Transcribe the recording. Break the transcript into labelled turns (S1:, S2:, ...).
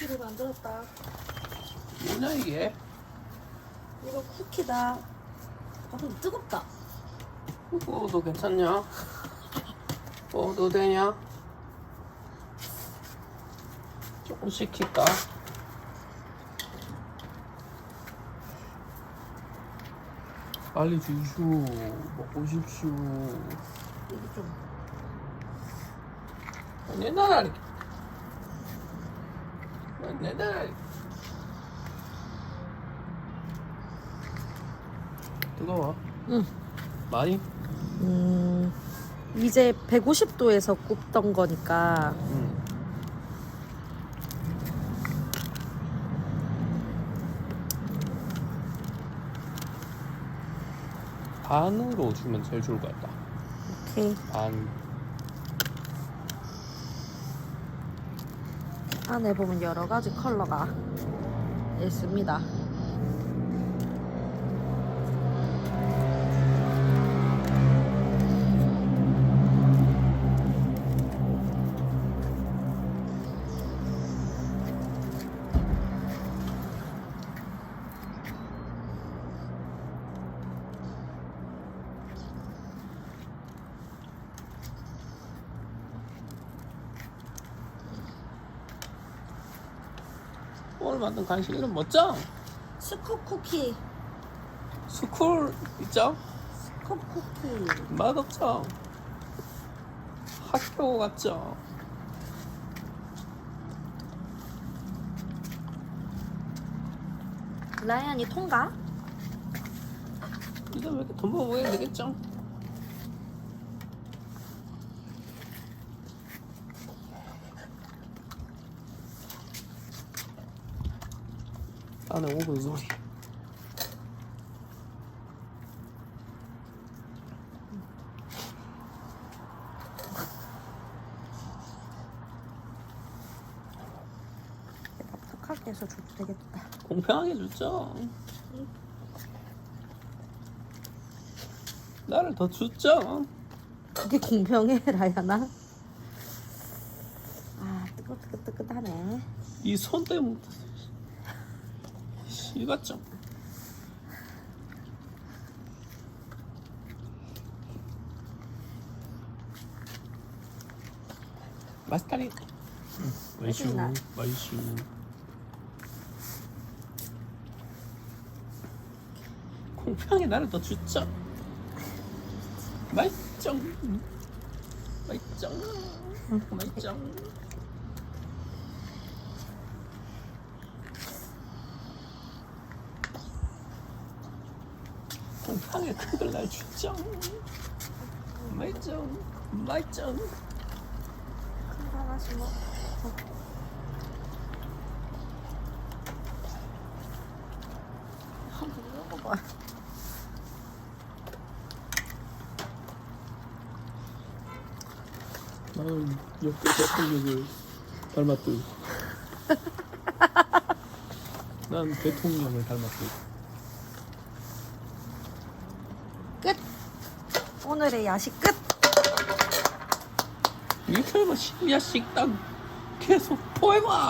S1: 쿠키를 만들었다.
S2: 뭐냐 이게?
S1: 이거 쿠키다. 아, 근데 뜨겁다.
S2: 먹어도 괜찮냐? 먹어도 되냐? 조금 식힐까? 빨리 주시오 먹고 싶시오
S1: 이게 좀.
S2: 내 나라리 내 나라리 뜨거워.
S1: 응.
S2: 많이?
S1: 음, 이제 150도에서 굽던 거니까.
S2: 응 반으로 주면 제일 좋을 것 같다.
S1: 오케이.
S2: 반
S1: 안에 보면 여러 가지 컬러가 있습니다.
S2: 오늘 만든 간식 이름 뭐죠?
S1: 스쿱 쿠키.
S2: 스쿨 있죠?
S1: 스쿱 쿠키.
S2: 맛없죠? 학교 같죠?
S1: 라이언이 통과?
S2: 이제 왜 이렇게 돈 벌어 먹어야 되겠죠? 안에 오븐 소리
S1: 해서 줘도 되겠다.
S2: 공평하게 줬죠? 나를 더 줬죠?
S1: 그게 공평해, 라이언아? 아, 뜨끈뜨끈뜨끈하네.
S2: 이 손 때문에 이같죠? 마스카리 맛있슈
S1: 맛있나?
S2: 맛있슈 공평하게 나를 더 줬죠? 맛있죠? 맛있죠? 맛있죠? 공평하게 큰걸 날 줬죠? 맛있죠? 맛있죠?
S1: 큰거 하나씩 먹어. 한번 먹어봐.
S2: 나는 역대 대통령을 닮았듯 난 대통령을 닮았듯
S1: 오늘의 야식 끝!
S2: 이틀만 시야 식당 계속 포에마